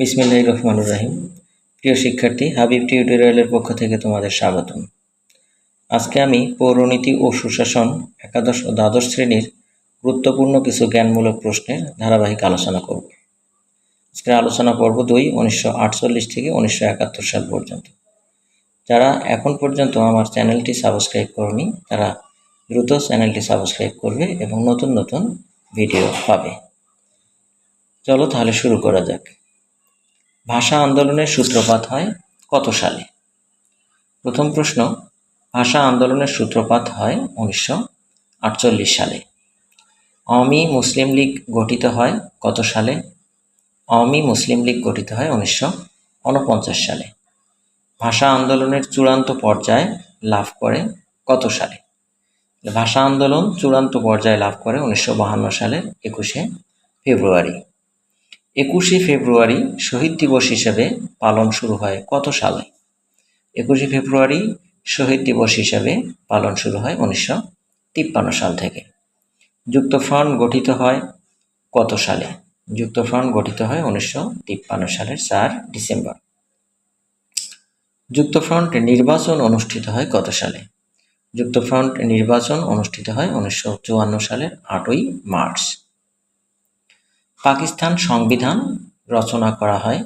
বিসমিল্লাহির রহমানুর রাহিম। প্রিয় শিক্ষার্থী, হাবিব টিউটোরিয়ালের পক্ষ থেকে তোমাদের স্বাগতম। আজকে আমি পৌরনীতি ও সুশাসন, একাদশ ও দ্বাদশ শ্রেণির গুরুত্বপূর্ণ কিছু জ্ঞানমূলক প্রশ্নের ধারাবাহিক আলোচনা করব। আজকের আলোচনা পর্ব দুই, উনিশশো থেকে উনিশশো একাত্তর সাল পর্যন্ত। যারা এখন পর্যন্ত আমার চ্যানেলটি সাবস্ক্রাইব করনি, তারা দ্রুত চ্যানেলটি সাবস্ক্রাইব করবে এবং নতুন নতুন ভিডিও পাবে। চলো তাহলে শুরু করা যাক। ভাষা আন্দোলনের সূত্রপাত হয় কত সালে? প্রথম প্রশ্ন, ভাষা আন্দোলনের সূত্রপাত হয় উনিশশো আটচল্লিশ সালে। অমি মুসলিম লীগ গঠিত হয় কত সালে? অমি মুসলিম লীগ গঠিত হয় উনিশশো উনপঞ্চাশ সালে। ভাষা আন্দোলনের চূড়ান্ত পর্যায়ে লাভ করে কত সালে? ভাষা আন্দোলন চূড়ান্ত পর্যায়ে লাভ করে উনিশশো বাহান্ন সালের একুশে ফেব্রুয়ারি। একুশে ফেব্রুয়ারি শহীদ দিবস হিসেবে পালন শুরু হয় কত সালে? একুশে ফেব্রুয়ারি শহীদ দিবস হিসেবে পালন শুরু হয় উনিশশো তিপ্পান্ন সাল থেকে। যুক্তফ্রন্ট গঠিত হয় কত সালে? যুক্তফ্রন্ট গঠিত হয় উনিশশো তিপ্পান্ন সালের চার ডিসেম্বর। যুক্তফ্রন্ট নির্বাচন অনুষ্ঠিত হয় কত সালে? যুক্তফ্রন্ট নির্বাচন অনুষ্ঠিত হয় উনিশশো চুয়ান্ন সালের আটই মার্চ। পাকিস্তান সংবিধান রচনা করা হয়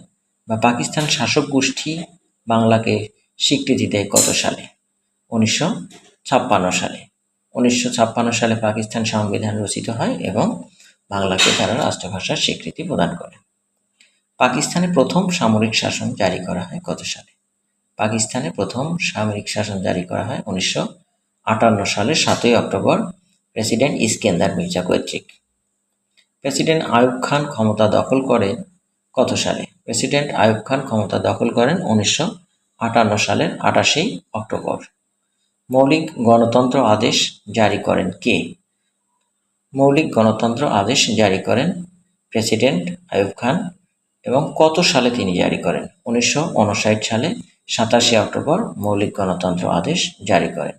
বা পাকিস্তান শাসক গোষ্ঠী বাংলাকে স্বীকৃতি দেয় কত সালে? উনিশশো ছাপ্পান্ন সালে। উনিশশো ছাপ্পান্ন সালে পাকিস্তান সংবিধান রচিত হয় এবং বাংলাকে তারা রাষ্ট্রভাষার স্বীকৃতি প্রদান করে। পাকিস্তানে প্রথম সামরিক শাসন জারি করা হয় কত সালে? পাকিস্তানে প্রথম সামরিক শাসন জারি করা হয় উনিশশো আটান্ন সাতই অক্টোবর, প্রেসিডেন্ট ইস্কেন্দার মির্জা কর্তৃক। প্রেসিডেন্ট আয়ুব খান ক্ষমতা দখল করেন কত সালে? প্রেসিডেন্ট আয়ুব খান ক্ষমতা দখল করেন উনিশশো আটান্ন সালের আটাশে অক্টোবর। মৌলিক গণতন্ত্র আদেশ জারি করেন কে? মৌলিক গণতন্ত্র আদেশ জারি করেন প্রেসিডেন্ট আয়ুব খান এবং কত সালে তিনি জারি করেন? উনিশশো উনষাট সালে সাতাশে অক্টোবর মৌলিক গণতন্ত্র আদেশ জারি করেন।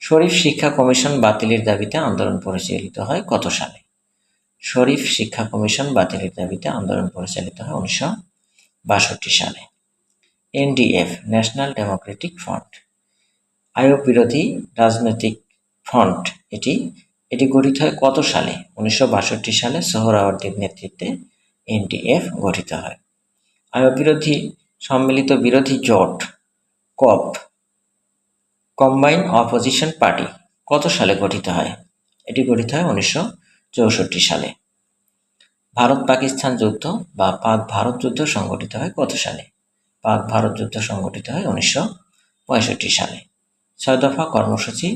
শরীফ শিক্ষা কমিশন বাতিলের দাবিতে আন্দোলন পরিচালিত হয় কত সালে? শরীফ শিক্ষা কমিশন বাতিলের দাবিতে আন্দোলন পরিচালিত হয় উনিশশো বাষট্টি সালে। NDF, national democratic front. আয়োগ বিরোধী রাজনৈতিক ফ্রন্ট, এটি এটি গঠিত হয় কত সালে? উনিশশো বাষট্টি সালে সোহরাওয়ার্দীর নেতৃত্বে এনডিএফ গঠিত হয়। আয়োগ বিরোধী সম্মিলিত বিরোধী জোট, কপ, কম্বাইন অপোজিশন পার্টি, কত সালে গঠিত হয়? এটি গঠিত হয় উনিশশো চৌষট্টি সালে। ভারত পাকিস্তান যুদ্ধ বা পাক ভারত যুদ্ধ সংগঠিত হয় কত সালে? পাক ভারত যুদ্ধ সংগঠিত হয় উনিশশো পঁয়ষট্টি সালে। ছয় দফা কর্মসূচি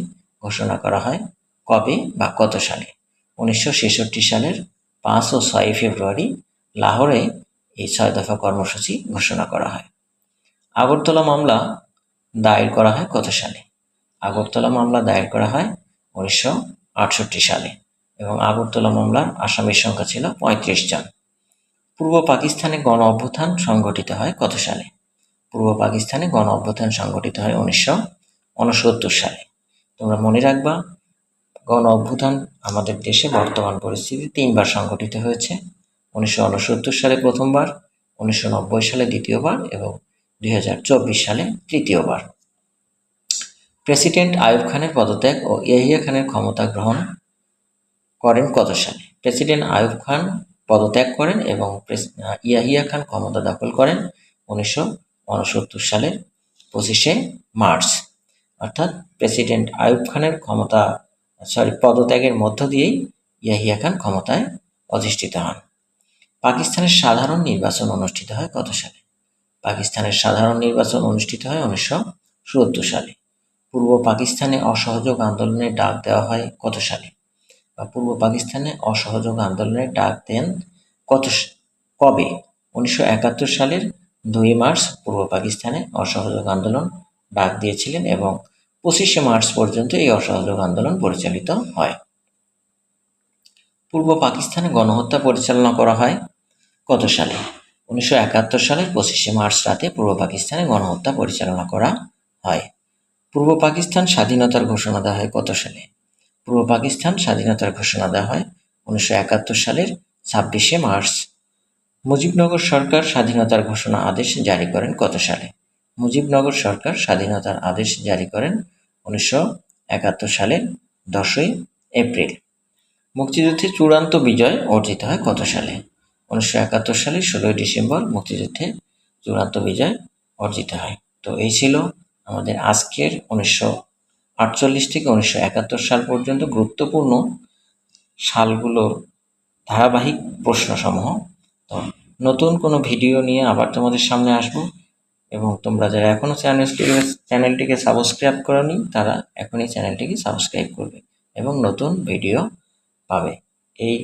ঘোষণা করা হয় কবে বা কত সালে? উনিশশো ছেষট্টি সালের পাঁচ ও ছয় ফেব্রুয়ারি লাহোরে এই ছয় দফা কর্মসূচি ঘোষণা করা হয়। আগরতলা মামলা দায়ের করা হয় কত সালে? আগরতলা মামলা দায়ের করা হয় উনিশশো আটষট্টি সালে। এবং আগরতলা মামলার আসামির সংখ্যা ছিল পঁয়ত্রিশ জন। পূর্ব পাকিস্তানে গণ অভ্যুত্থান সংগঠিত হয় কত সালে? পূর্ব পাকিস্তানে গণ অভ্যুত্থান সংগঠিত হয় উনিশশো উনসত্তর সালে। তোমরা মনে রাখবা, গণ অভ্যুত্থান আমাদের দেশে বর্তমান পরিস্থিতি তিনবার সংগঠিত হয়েছে। উনিশশো উনসত্তর সালে প্রথমবার, উনিশশো নব্বই সালে দ্বিতীয়বার এবং দু হাজার চব্বিশ সালে তৃতীয়বার। প্রেসিডেন্ট আয়ুব খানের পদত্যাগ ও ইয়াহিয়া খানের ক্ষমতা গ্রহণ করেন কত সালে? প্রেসিডেন্ট আয়ুব খান পদত্যাগ করেন এবং ইয়াহিয়া খান ক্ষমতা দখল করেন উনিশশো উনসত্তর সালের পঁচিশে মার্চ। অর্থাৎ প্রেসিডেন্ট আয়ুব খানের ক্ষমতা, সরি, পদত্যাগের মধ্য দিয়েই ইয়াহিয়া খান ক্ষমতায় অধিষ্ঠিত হন। পাকিস্তানের সাধারণ নির্বাচন অনুষ্ঠিত হয় কত সালে? পাকিস্তানের সাধারণ নির্বাচন অনুষ্ঠিত হয় উনিশশো সত্তর সালে। পূর্ব পাকিস্তানে অসহযোগ আন্দোলনের ডাক দেওয়া হয় কত সালে? বা পূর্ব পাকিস্তানে অসহযোগ আন্দোলনের ডাক দেন কত কবে? উনিশশো একাত্তর সালের দুই মার্চ পূর্ব পাকিস্তানে অসহযোগ আন্দোলন ডাক দিয়েছিলেন এবং পঁচিশে মার্চ পর্যন্ত এই অসহযোগ আন্দোলন পরিচালিত হয়। পূর্ব পাকিস্তানে গণহত্যা পরিচালনা করা হয় কত সালে? উনিশশো একাত্তর সালের পঁচিশে মার্চ রাতে পূর্ব পাকিস্তানে গণহত্যা পরিচালনা করা হয়। পূর্ব পাকিস্তান স্বাধীনতার ঘোষণা দেওয়া হয় কত সালে? পূর্ব পাকিস্তান স্বাধীনতার ঘোষণা দেওয়া হয় উনিশশো একাত্তর সালের ছাব্বিশে মার্চ। মুজিবনগর সরকার স্বাধীনতার ঘোষণা আদেশ জারি করেন কত সালে? মুজিবনগর সরকার স্বাধীনতার আদেশ জারি করেন উনিশশো একাত্তর সালের দশই এপ্রিল। মুক্তিযুদ্ধে চূড়ান্ত বিজয় অর্জিত হয় কত সালে? উনিশশো একাত্তর সালের ষোলোই ডিসেম্বর মুক্তিযুদ্ধে চূড়ান্ত বিজয় অর্জিত হয়। তো এই ছিল আমাদের আজকের উনিশশো আটচল্লিশ থেকে উনিশশো একাত্তর সাল পর্যন্ত গুরুত্বপূর্ণ সালগুলোর ধারাবাহিক প্রশ্নসমূহ। তো নতুন কোনো ভিডিও নিয়ে আবার তোমাদের সামনে আসব এবং তোমরা যারা এখনও চ্যানেলটিকে চ্যানেলটিকে সাবস্ক্রাইব করনি, তারা এখনই চ্যানেলটিকে সাবস্ক্রাইব করবে এবং নতুন ভিডিও পাবে। এই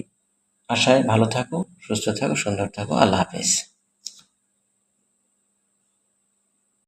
আশায় ভালো থাকো, সুস্থ থাকো, সুন্দর থাকো। আল্লাহ হাফেজ।